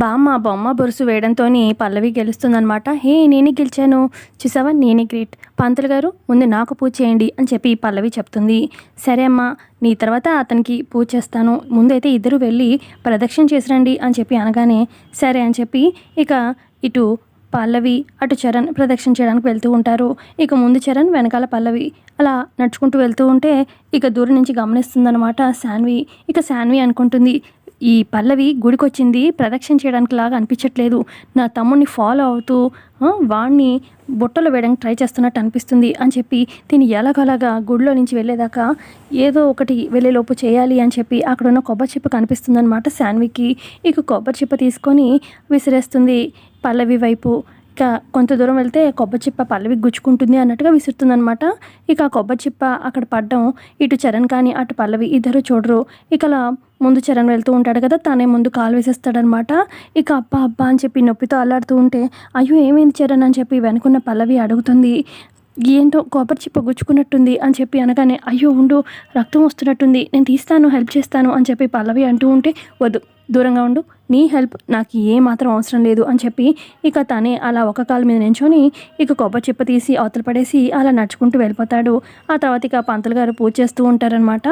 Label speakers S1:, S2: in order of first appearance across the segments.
S1: బామ్మ బొమ్మ బొరుసు వేయడంతో పల్లవి గెలుస్తుందనమాట హే నేనే గెలిచాను. చూసావా? నేనే గ్రేట్. పంతులు గారు ముందు నాకు పూజ చేయండి అని చెప్పి పల్లవి చెప్తుంది. సరే అమ్మా నీ తర్వాత అతనికి పూజ చేస్తాను. ముందైతే ఇద్దరు వెళ్ళి ప్రదక్షిణ చేసిరండి అని చెప్పి అనగానే సరే అని చెప్పి ఇక ఇటు పల్లవి అటు చరణ్ ప్రదక్షిణ చేయడానికి వెళ్తూ ఉంటారు. ఇక ముందు చరణ్ వెనకాల పల్లవి అలా నడుచుకుంటూ వెళ్తూ ఉంటే ఇక దూరం నుంచి గమనిస్తుందన్నమాట శాన్వి. ఇక శాన్వి అనుకుంటుంది ఈ పల్లవి గుడికొచ్చింది ప్రదక్షిణ చేయడానికి లాగా అనిపించట్లేదు. నా తమ్ముడిని ఫాలో అవుతూ ఆ, వాణ్ణి బుట్టలో వేయడానికి ట్రై చేస్తున్నట్టు అనిపిస్తుంది అని చెప్పి దీన్ని ఎలాగలాగా గుడిలో నుంచి వెళ్ళేదాకా ఏదో ఒకటి వెళ్ళేలోపు చేయాలి అని చెప్పి అక్కడ ఉన్న కొబ్బరి చిప్ప కనిపిస్తుందన్నమాట శాన్వికి. ఇక కొబ్బరి చిప్ప తీసుకొని విసిరేస్తుంది పల్లవి వైపు. ఇక కొంత దూరం వెళ్తే కొబ్బరి చిప్ప పల్లవి గుచ్చుకుంటుంది అన్నట్టుగా విసురుతుందనమాట ఇక ఆ కొబ్బరి చిప్ప అక్కడ పడ్డం ఇటు చరణ్ కానీ అటు పల్లవి ఇద్దరు చూడరు. ఇక అలా ముందు చరణ్ వెళ్తూ ఉంటాడు కదా తనే ముందు కాలు వేసేస్తాడనమాట ఇక అబ్బా అబ్బా అని చెప్పి నొప్పితో అల్లాడుతూ ఉంటే అయ్యో ఏమైంది చరణ్ అని చెప్పి వెనుకున్న పల్లవి అడుగుతుంది. ఏంటో కొబ్బరి చిప్ప గుచ్చుకున్నట్టుంది అని చెప్పి అనగానే అయ్యో ఉండు రక్తం వస్తున్నట్టుంది. నేను తీస్తాను హెల్ప్ చేస్తాను అని చెప్పి పల్లవి అంటూ ఉంటే వద్దు. దూరంగా ఉండు. నీ హెల్ప్ నాకు ఏ మాత్రం అవసరం లేదు అని చెప్పి ఇక తనే అలా ఒక కాలు మీద నించొని ఇక కొబ్బరి చిప్ప తీసి అవతల పడేసి అలా నడుచుకుంటూ వెళ్ళిపోతాడు. ఆ తర్వాత ఇక పంతులు గారు పూజ చేస్తూ ఉంటారనమాట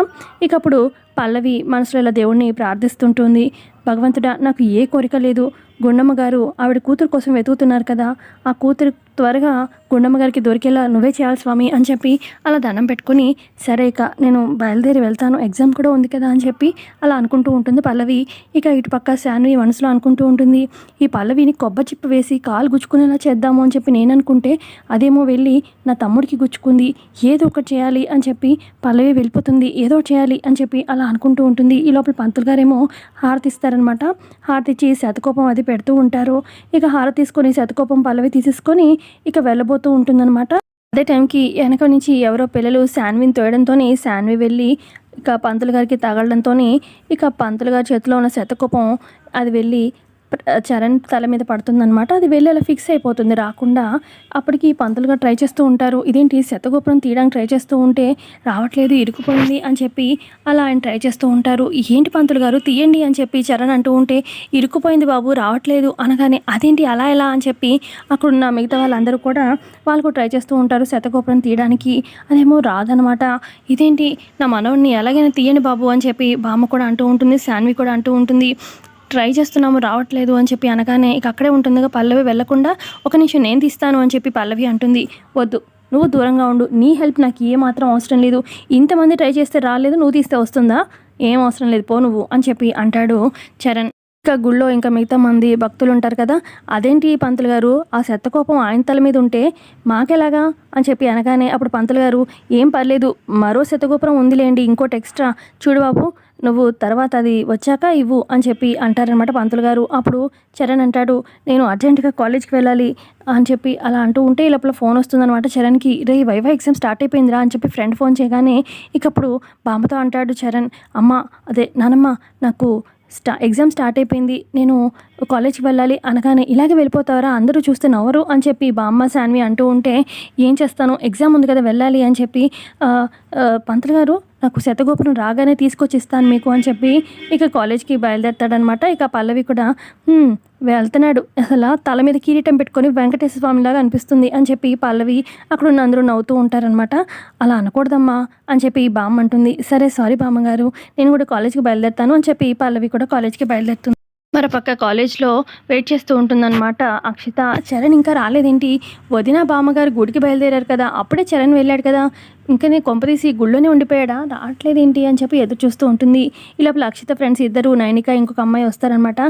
S1: ఇక అప్పుడు పల్లవి మనసులో ఇలా దేవుణ్ణి ప్రార్థిస్తుంటుంది. భగవంతుడా నాకు ఏ కోరిక లేదు. గుండమ్మ గారు ఆవిడ కూతురు కోసం వెతుకుతున్నారు కదా. ఆ కూతురు త్వరగా గుండమ్మ గారికి దొరికేలా నువ్వే చేయాలి స్వామి అని చెప్పి అలా దండం పెట్టుకుని సరే ఇక నేను బయలుదేరి వెళ్తాను ఎగ్జామ్ కూడా ఉంది కదా అని చెప్పి అలా అనుకుంటూ ఉంటుంది పల్లవి. ఇక ఇటుపక్క శాన్వి మనసులో అనుకుంటూ ఉంటుంది ఈ పల్లవిని కొబ్బరి చిప్పు వేసి కాలు గుచ్చుకునేలా చేద్దాము అని చెప్పి నేను అనుకుంటే అదేమో వెళ్ళి నా తమ్ముడికి గుచ్చుకుంది ఏదో ఒకటి చేయాలి అని చెప్పి పల్లవి వెళ్ళిపోతుంది ఏదో ఒకటి చేయాలి అని చెప్పి అలా అనుకుంటూ ఉంటుంది. ఈ లోపల పంతులు గారేమో హారతి హారతిచ్చి హారతి ఇచ్చి శతకోపం అది పెడుతూ ఉంటారు. ఇక హారతి తీసుకొని శతకోపం పల్లవి తీసేసుకొని ఇక వెళ్ళబో వెళ్ళబోతూ ఉంటుందన్నమాట. అదే టైంకి వెనక నుంచి ఎవరో పిల్లలు శాన్విని తోయడంతో శాన్వి వెళ్ళి ఇక పంతులు గారికి తగలడంతో ఇక పంతులు గారి చేతిలో ఉన్న శతకోపం అది వెళ్ళి చరణ్ తల మీద పడుతుందనమాట అది వెళ్ళి అలా ఫిక్స్ అయిపోతుంది. రాకుండా అప్పటికి పంతులుగా ట్రై చేస్తూ ఉంటారు. ఇదేంటి శతగోపురం తీయడానికి ట్రై చేస్తూ ఉంటే రావట్లేదు ఇరుకుపోయింది అని చెప్పి అలా ఆయన ట్రై చేస్తూ ఉంటారు. ఏంటి పంతులు గారు తీయండి అని చెప్పి చరణ్ అంటూ ఉంటే ఇరుక్కుపోయింది బాబు రావట్లేదు అనగానే అదేంటి అలా ఎలా అని చెప్పి అక్కడున్న మిగతా వాళ్ళందరూ కూడా వాళ్ళకు ట్రై చేస్తూ ఉంటారు శతగోపురం తీయడానికి. అదేమో రాదనమాట ఇదేంటి నా మనవడిని ఎలాగైనా తీయండి బాబు అని చెప్పి బామ్మ కూడా అంటూ ఉంటుంది శాన్వి కూడా అంటూ ఉంటుంది. ట్రై చేస్తున్నాము రావట్లేదు అని చెప్పి అనగానే ఇక అక్కడే ఉంటుందిగా పల్లవి వెళ్ళకుండా ఒక నిమిషం నేను తీస్తాను అని చెప్పి పల్లవి అంటుంది. వద్దు నువ్వు దూరంగా ఉండు నీ హెల్ప్ నాకు ఏ మాత్రం అవసరం లేదు. ఇంతమంది ట్రై చేస్తే రాలేదు నువ్వు తీస్తే వస్తుందా? ఏం అవసరం లేదు పో నువ్వు అని చెప్పి అంటాడు చరణ్. ఇంకా గుళ్ళో ఇంకా మిగతా మంది భక్తులు ఉంటారు కదా అదేంటి పంతులు గారు? ఆ శతకోపం ఆయన తల మీద ఉంటే మాకెలాగా? అని చెప్పి అనగానే అప్పుడు పంతులు గారు ఏం పర్లేదు మరో శతగోపురం ఉందిలేండి ఇంకోటి ఎక్స్ట్రా. చూడు బాబు నువ్వు తర్వాత అది వచ్చాక ఇవ్వు అని చెప్పి అంటారనమాట పంతులు గారు. అప్పుడు చరణ్ అంటాడు నేను అర్జెంటుగా కాలేజ్కి వెళ్ళాలి అని చెప్పి అలా అంటూ ఉంటే ఈ లోపల ఫోన్ వస్తుందన్నమాట చరణ్కి. రే వైవా ఎగ్జామ్ స్టార్ట్ అయిపోయిందిరా అని చెప్పి ఫ్రెండ్ ఫోన్ చేయగానే ఇకప్పుడు బామ్మతో అంటాడు చరణ్ అమ్మ అదే నానమ్మ నాకు స్టా ఎగ్జామ్ స్టార్ట్ అయిపోయింది. నేను కాలేజ్కి వెళ్ళాలి అనగానే ఇలాగే వెళ్ళిపోతారా? అందరూ చూస్తే నవ్వరు అని చెప్పి బామ్మ శాన్వి అంటూ ఉంటే ఏం చేస్తాను? ఎగ్జామ్ ఉంది కదా వెళ్ళాలి అని చెప్పి పంతులు గారు నాకు శతగోపురం రాగానే తీసుకొచ్చి ఇస్తాను మీకు అని చెప్పి ఇక కాలేజ్కి బయలుదేరతాడనమాట ఇక పల్లవి కూడా వెళ్తున్నాడు. అసలు తల మీద కిరీటం పెట్టుకొని వెంకటేశ్వర స్వామిలాగా అనిపిస్తుంది అని చెప్పి పల్లవి అక్కడ ఉన్న అందరూ నవ్వుతూ ఉంటారనమాట అలా అనకూడదమ్మా అని చెప్పి బామ్మ అంటుంది. సరే సారీ బామ్మగారు నేను కూడా కాలేజ్కి బయలుదేరుతాను అని చెప్పి పల్లవి కూడా కాలేజ్కి బయలుదేరుతుంది. మరపక్క కాలేజ్లో వెయిట్ చేస్తూ ఉంటుందన్నమాట. అక్షిత చరణ్ ఇంకా రాలేదేంటి? వదిన బామ్మగారు గుడికి బయలుదేరారు కదా అప్పుడే చరణ్ వెళ్ళాడు కదా. ఇంకా నేను కొంపదీసి గుళ్ళోనే ఉండిపోయాడా? రావట్లేదేంటి? అని చెప్పి ఎదురు చూస్తూ ఉంటుంది. ఈ లోపల అక్షిత ఫ్రెండ్స్ ఇద్దరు నైనిక ఇంకొక అమ్మాయి వస్తారనమాట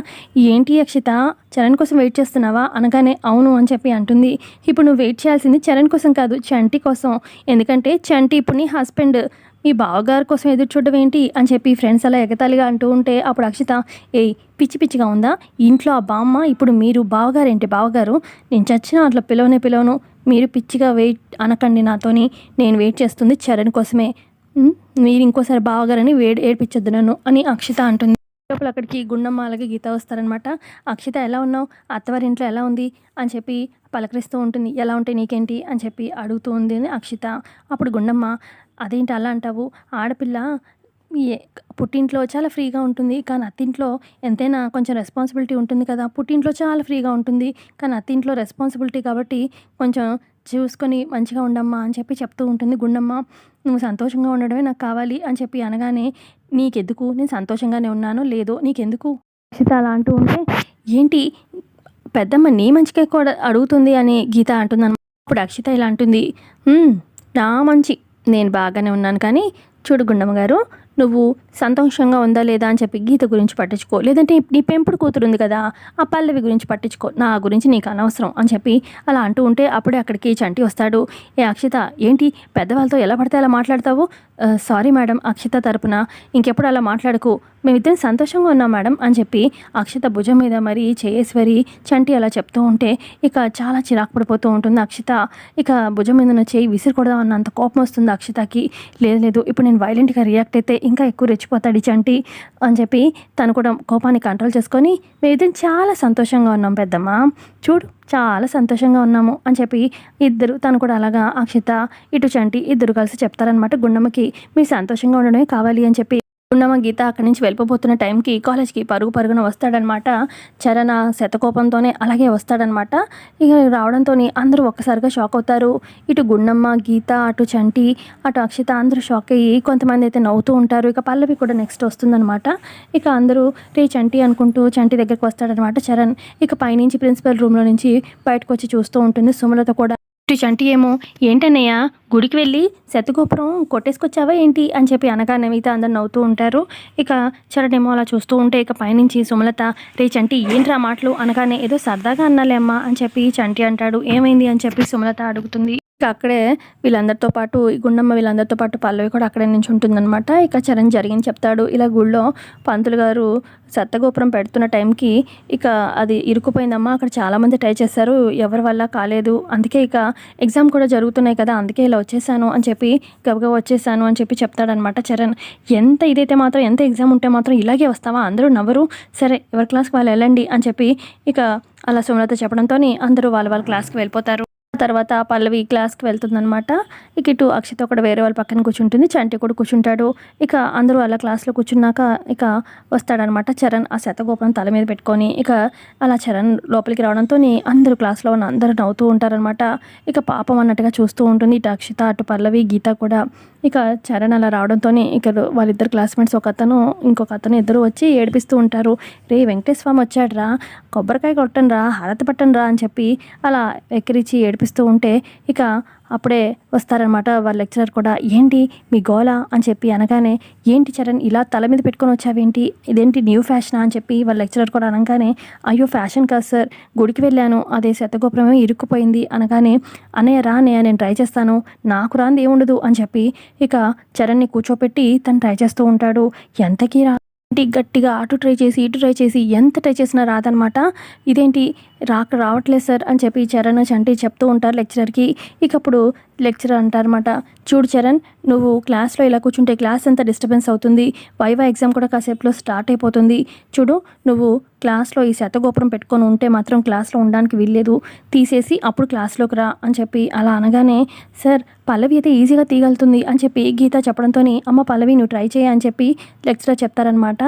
S1: ఏంటి అక్షిత చరణ్ కోసం వెయిట్ చేస్తున్నావా? అనగానే అవును అని చెప్పి అంటుంది. ఇప్పుడు నువ్వు వెయిట్ చేయాల్సింది చరణ్ కోసం కాదు చంటి కోసం. ఎందుకంటే చంటి ఇప్పుడు నీ హస్బెండ్. మీ బావగారి కోసం ఎదురు చూడడం ఏంటి అని చెప్పి ఫ్రెండ్స్ అలా ఎగతాళిగా అంటూ ఉంటే అప్పుడు అక్షిత ఏ పిచ్చి పిచ్చిగా ఉందా? ఇంట్లో ఆ బామ్మ ఇప్పుడు మీరు బావగారు ఏంటి? బావగారు నేను చచ్చినా అట్లా పిలవనే పిలవను. మీరు పిచ్చిగా వెయిట్ అనకండి నాతోని. నేను వెయిట్ చేస్తుంది చరణ్ కోసమే. మీరు ఇంకోసారి బావగారని వేడి ఏడిపించొద్దు నన్ను అని అక్షిత అంటుంది. లోపల అక్కడికి గుండమ్మ అలాగే గీత వస్తారనమాట అక్షిత ఎలా ఉన్నావు? అత్తవారి ఇంట్లో ఎలా ఉంది? అని చెప్పి పలకరిస్తూ ఉంటుంది. ఎలా ఉంటే నీకేంటి? అని చెప్పి అడుగుతూ ఉంది అని అక్షిత. అప్పుడు గుండమ్మ అదేంటి అలా అంటావు? ఆడపిల్ల పుట్టింట్లో చాలా ఫ్రీగా ఉంటుంది. కానీ అత్తింట్లో ఎంతైనా కొంచెం రెస్పాన్సిబిలిటీ ఉంటుంది కదా. పుట్టింట్లో చాలా ఫ్రీగా ఉంటుంది. కానీ అత్తింట్లో రెస్పాన్సిబిలిటీ కాబట్టి కొంచెం చూసుకొని మంచిగా ఉండమ్మా అని చెప్పి చెప్తూ ఉంటుంది. గుండమ్మ నువ్వు సంతోషంగా ఉండడమే నాకు కావాలి అని చెప్పి అనగానే నీకెందుకు? నేను సంతోషంగానే ఉన్నాను లేదో నీకెందుకు? అక్షిత అలా అంటూ ఉంటే ఏంటి? పెద్దమ్మ నీ మంచికే కూడా అడుగుతుంది అని గీత అంటున్నాను అప్పుడు అక్షిత ఇలా అంటుంది. "హ్మ్, నా మంచి నేను బాగానే ఉన్నాను కానీ చూడు గుండమ్మ గారు నువ్వు సంతోషంగా ఉందా లేదా అని చెప్పి గీత గురించి పట్టించుకో. లేదంటే నీ పెంపుడు కూతురు ఉంది కదా ఆ పల్లవి గురించి పట్టించుకో. నా గురించి నీకు అనవసరం అని చెప్పి అలా అంటూ ఉంటే అప్పుడే అక్కడికి చంటి వస్తాడు. ఏ అక్షిత ఏంటి పెద్దవాళ్ళతో ఎలా పడితే అలా మాట్లాడతావు? సారీ మేడం అక్షిత తరపున. ఇంకెప్పుడు అలా మాట్లాడకు. మేమిద్దరం సంతోషంగా ఉన్నాం మేడం అని చెప్పి అక్షిత భుజం మీద మరి చేయేశ్వరి చంటి అలా చెప్తూ ఉంటే ఇక చాలా చిరాకు పడిపోతూ ఉంటుంది అక్షిత. ఇక భుజం మీద ఉన్న చేయి విసిరికొడదాం అన్నంత కోపం వస్తుంది అక్షితకి. లేదు లేదు ఇప్పుడు నేను వైలెంట్గా రియాక్ట్ అయితే ఇంకా ఎక్కువ రెచ్చిపోతాడు ఈ చంటి అని చెప్పి తను కూడా కోపాన్ని కంట్రోల్ చేసుకొని మేమిద్దరం చాలా సంతోషంగా ఉన్నాం పెద్దమ్మ. చూడు. చాలా సంతోషంగా ఉన్నాము అని చెప్పి ఇద్దరు తను కూడా అలాగా అక్షిత ఇటు చంటి ఇద్దరు కలిసి చెప్తారనమాట గుండమ్మకి మీరు సంతోషంగా ఉండడమే కావాలి అని చెప్పి గుండమ్మ గీత? అక్కడి నుంచి వెళ్ళిపోతున్న టైంకి కాలేజ్కి పరుగు పరుగున వస్తాడనమాట. చరణ శతకోపంతోనే అలాగే వస్తాడనమాట. ఇక రావడంతో అందరూ ఒక్కసారిగా షాక్ అవుతారు. ఇటు గుండమ్మ గీత అటు చంటి అటు అక్షిత అందరూ షాక్ అయ్యి కొంతమంది అయితే నవ్వుతూ ఉంటారు. ఇక పల్లవి కూడా నెక్స్ట్ వస్తుందనమాట. ఇక అందరూ రే చంటి అనుకుంటూ చంటి దగ్గరికి వస్తాడనమాట చరణ్. ఇక పైనుంచి ప్రిన్సిపల్ రూమ్లో నుంచి బయటకు వచ్చి చూస్తూ ఉంటుంది సుమలత కూడా. ఇటు చంటి ఏమో. ఏంటన్నయ్య? గుడికి వెళ్ళి శతగోపురం కొట్టేసుకొచ్చావా ఏంటి? అని చెప్పి అనగానే మిగతా అందరు నవ్వుతూ ఉంటారు. ఇక చరణేమో అలా చూస్తూ ఉంటే ఇక పైనుంచి సుమలత రే చంటి ఏంట్రా మాటలు? అనగానే ఏదో సరదాగా అన్నాలే అమ్మా అని చెప్పి చంటి అంటాడు. ఏమైంది? అని చెప్పి సుమలత అడుగుతుంది. ఇక అక్కడే వీళ్ళందరితో పాటు గుండమ్మ వీళ్ళందరితో పాటు పల్లవి కూడా అక్కడే నుంచి ఉంటుందన్నమాట ఇక చరణ్ జరిగింది చెప్తాడు. ఇలా గుళ్ళో పంతులు గారు సత్తగోపురం పెడుతున్న టైంకి ఇక అది ఇరుక్కుపోయిందమ్మా అక్కడ చాలామంది ట్రై చేశారు. ఎవరి వల్ల కాలేదు. అందుకే ఇక ఎగ్జామ్ కూడా జరుగుతున్నాయి కదా అందుకే ఇలా వచ్చేసాను అని చెప్పి గబగబా వచ్చేసాను అని చెప్పి చెప్తాడనమాట చరణ్. ఎంత ఇదైతే మాత్రం ఎంత ఎగ్జామ్ ఉంటే మాత్రం ఇలాగే వస్తావా? అందరూ నవ్వరు. సరే ఎవరి క్లాస్కి వాళ్ళు వెళ్ళండి అని చెప్పి ఇక అలా సుమలత చెప్పడంతో అందరూ వాళ్ళ వాళ్ళ క్లాస్కి వెళ్ళిపోతారు. తర్వాత పల్లవి క్లాస్కి వెళ్తుందనమాట ఇక ఇటు అక్షిత ఒకటి వేరే వాళ్ళ పక్కన కూర్చుంటుంది. చంటి కూడా కూర్చుంటాడు. ఇక అందరూ అలా క్లాస్లో కూర్చున్నాక ఇక వస్తాడనమాట చరణ్ ఆ శతగోపురం తల మీద పెట్టుకొని. ఇక అలా చరణ్ లోపలికి రావడంతో అందరూ క్లాస్లో ఉన్న అందరూ నవ్వుతూ ఉంటారనమాట ఇక పాపం అన్నట్టుగా చూస్తూ ఉంటుంది ఇటు అక్షిత అటు పల్లవి గీత కూడా. ఇక చరణ్ అలా రావడంతో ఇక వాళ్ళిద్దరు క్లాస్మేట్స్ ఒక అతను ఇంకొక అతను ఇద్దరు వచ్చి ఏడిపిస్తూ ఉంటారు. రే వెంకటేశ్వర వచ్చాడు రా కొబ్బరికాయ కొట్టను రా హారతి పట్టను రా అని చెప్పి అలా ఎక్కిరిచి ఏడిపిస్తూ ఉంటే ఇక అప్పుడే వస్తారనమాట వాళ్ళ లెక్చరర్ కూడా ఏంటి మీ గోల? అని చెప్పి అనగానే ఏంటి చరణ్ ఇలా తల మీద పెట్టుకొని వచ్చావేంటి? ఇదేంటి న్యూ ఫ్యాషనా అని చెప్పి వాళ్ళ లెక్చరర్ కూడా అనగానే అయ్యో ఫ్యాషన్ కాదు సార్ గుడికి వెళ్ళాను అదే శతగోపురమే ఇరుక్కుపోయింది. అనగానే అన్నయ్య రా అన్నయ్య నేను ట్రై చేస్తాను నాకు రాంది ఏముండదు అని చెప్పి ఇక చరణ్ని కూర్చోపెట్టి తను ట్రై చేస్తూ ఉంటాడు. ఎంతకీ రా గట్టిగా అటు ట్రై చేసి ఇటు ట్రై చేసి ఎంత ట్రై చేసినా రాదనమాట ఇదేంటి రాక రావట్లేదు సార్ అని చెప్పి చరణ్ చంటి చెప్తూ ఉంటారు లెక్చరర్కి. ఇక అప్పుడు లెక్చరర్ అంటారనమాట చూడు చరణ్ నువ్వు క్లాస్లో ఇలా కూర్చుంటే క్లాస్ అంతా డిస్టర్బెన్స్ అవుతుంది? వైవా ఎగ్జామ్ కూడా కాసేపులో స్టార్ట్ అయిపోతుంది. చూడు నువ్వు క్లాస్లో ఈ శతగోపురం పెట్టుకొని ఉంటే మాత్రం క్లాస్లో ఉండడానికి వీల్లేదు. తీసేసి అప్పుడు క్లాస్లోకి రా అని చెప్పి అలా అనగానే సార్ పల్లవి అయితే ఈజీగా తీయగలుగుతుంది అని చెప్పి గీత చెప్పడంతో అమ్మ పల్లవి నువ్వు ట్రై చేయ అని చెప్పి లెక్చరర్ చెప్తారనమాట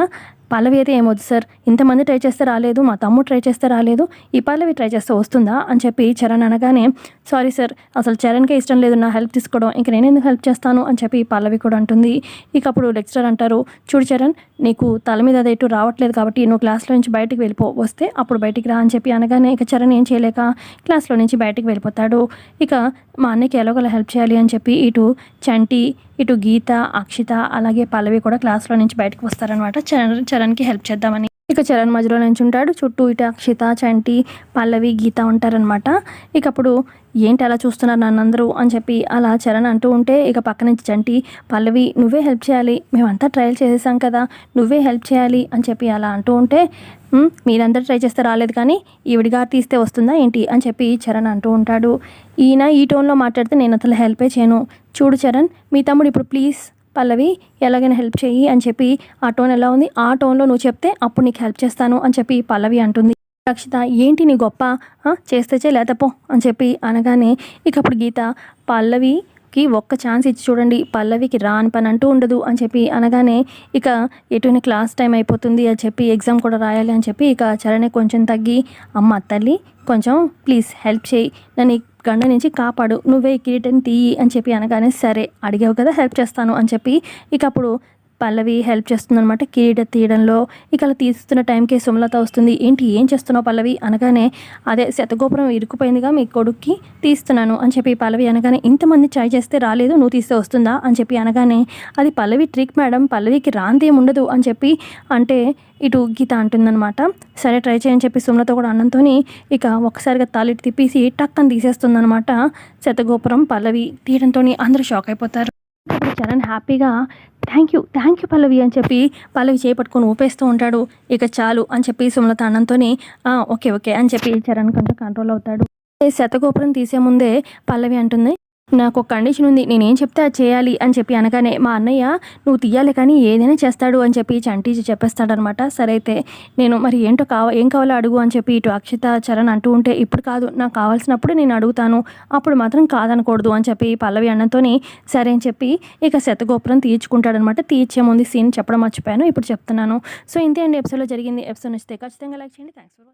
S1: పల్లవి అయితే ఏమొద్దు సార్. ఇంతమంది ట్రై చేస్తే రాలేదు మా తమ్ముడు ట్రై చేస్తే రాలేదు ఈ పల్లవి ట్రై చేస్తే వస్తుందా అని చెప్పి చరణ్ అనగానే సారీ సార్ అసలు చరణ్కే ఇష్టం లేదు నా హెల్ప్ తీసుకోవడం ఇంక నేను ఎందుకు హెల్ప్ చేస్తాను? అని చెప్పి పల్లవి కూడా అంటుంది. ఇక అప్పుడు లెక్చరర్ అంటారు చూడు చరణ్ నీకు తల మీద అది ఎటు రావట్లేదు కాబట్టి నువ్వు క్లాస్లో నుంచి బయటికి వెళ్ళిపో వస్తే అప్పుడు బయటికి రా అని చెప్పి అనగానే ఇక చరణ్ ఏం చేయలేక క్లాస్లో నుంచి బయటికి వెళ్ళిపోతాడు. ఇక మా అన్నకి ఎలాగోలా హెల్ప్ చేయాలి అని చెప్పి ఇటు చంటి ఇటు గీత అక్షిత అలాగే పల్లవి కూడా క్లాస్లో నుంచి బయటకు వస్తారనమాట చరణ్ చరణ్కి హెల్ప్ చేద్దామని. ఇక చరణ్ మధ్యలో నుంచి ఉంటాడు చుట్టూ ఇటు అక్షిత చంటి పల్లవి గీత ఉంటారనమాట ఇక అప్పుడు ఏంటి అలా చూస్తున్నారు నన్ను అందరూ అని చెప్పి అలా చరణ్ అంటూ ఉంటే ఇక పక్క నుంచి చంటి పల్లవి నువ్వే హెల్ప్ చేయాలి. మేమంతా ట్రయల్ చేసేసాం కదా. నువ్వే హెల్ప్ చేయాలి. అని చెప్పి అలా అంటూ ఉంటే మీరందరూ ట్రై చేస్తే రాలేదు కానీ ఈవిడిగా తీస్తే వస్తుందా ఏంటి? అని చెప్పి చరణ్ అంటూ ఉంటాడు. ఈయన ఈ టోన్లో మాట్లాడితే నేను అసలు హెల్పే చేయను. చూడు చరణ్ మీ తమ్ముడు ఇప్పుడు ప్లీజ్ పల్లవి ఎలాగైనా హెల్ప్ చేయి అని చెప్పి ఆ టోన్ ఎలా ఉంది? ఆ టోన్లో నువ్వు చెప్తే అప్పుడు నీకు హెల్ప్ చేస్తాను అని చెప్పి పల్లవి అంటుంది. రక్షిత ఏంటి నీ గొప్ప? చేస్తే చే లేతపో అని చెప్పి అనగానే ఇక అప్పుడు గీత పల్లవి కి ఒక్క ఛాన్స్ ఇచ్చి చూడండి పల్లవికి రాని పని అంటూ ఉండదు అని చెప్పి అనగానే ఇక ఎటువంటి క్లాస్ టైం అయిపోతుంది అని చెప్పి ఎగ్జామ్ కూడా రాయాలి అని చెప్పి ఇక చరణ్ కొంచెం తగ్గి అమ్మ తల్లి కొంచెం ప్లీజ్ హెల్ప్ చేయి నన్ను ఈ గండ నుంచి కాపాడు నువ్వే ఈ కిరీటం తీయి అని చెప్పి అనగానే సరే అడిగావు కదా హెల్ప్ చేస్తాను అని చెప్పి ఇక అప్పుడు పల్లవి హెల్ప్ చేస్తుందనమాట కిరీట తీయడంలో ఇక అలా తీస్తున్న టైంకి సుమలత వస్తుంది. ఏంటి ఏం చేస్తున్నావు పల్లవి? అనగానే అదే శతగోపురం ఇరుక్కుపోయిందిగా మీ కొడుక్కి తీస్తున్నాను అని చెప్పి పల్లవి అనగానే ఇంతమంది ట్రై చేస్తే రాలేదు నువ్వు తీస్తే వస్తుందా? అని చెప్పి అనగానే అది పల్లవి ట్రిక్ మేడం పల్లవికి రాందేం ఉండదు అని చెప్పి అంటే ఇటు గీత అంటుందన్నమాట. సరే ట్రై చేయని చెప్పి సుమలత కూడా అన్నంతో ఇక ఒక్కసారిగా తాలిటి తిప్పేసి టక్కని తీసేస్తుందన్నమాట. శతగోపురం పల్లవి తీయడంతో అందరూ షాక్ అయిపోతారు. ఇప్పుడు చరణ్ హ్యాపీగా thank you thank you Pallavi అని చెప్పి పల్లవి చేపట్టుకొని ఊపేస్తూ ఉంటాడు. ఇక చాలు అని చెప్పి సుమలత అన్నంతో ఓకే ఓకే అని చెప్పి చరణ్ కొంచెం కంట్రోల్ అవుతాడు. శతగోపురం తీసే ముందే పల్లవి అంటుంది నాకు ఒక కండిషన్ ఉంది నేనేం చెప్తే అది చేయాలి అని చెప్పి అనగానే మా అన్నయ్య నువ్వు తీయాలి కానీ ఏదైనా చేస్తాడు అని చెప్పి చంటి చెప్పేస్తాడనమాట. సరే అయితే నేను మరి ఏంటో కావ ఏం కావాలో అడుగు అని చెప్పి ఇటు అక్షిత చరణ్ అంటూ ఉంటే ఇప్పుడు కాదు నాకు కావాల్సినప్పుడు నేను అడుగుతాను అప్పుడు మాత్రం కాదనకూడదు అని చెప్పి పల్లవి అన్నతోని సరే అని చెప్పి ఇక శతగోపురం తీర్చుకుంటాడనమాట. తీర్చే ముందు సీన్ చెప్పడం మర్చిపోయాను ఇప్పుడు చెప్తున్నాను. సో ఇంతే అండి ఎపిసోడ్లో జరిగింది. ఎపిసోడ్ నచ్చితే ఖచ్చితంగా లైక్ చేయండి. Thanks for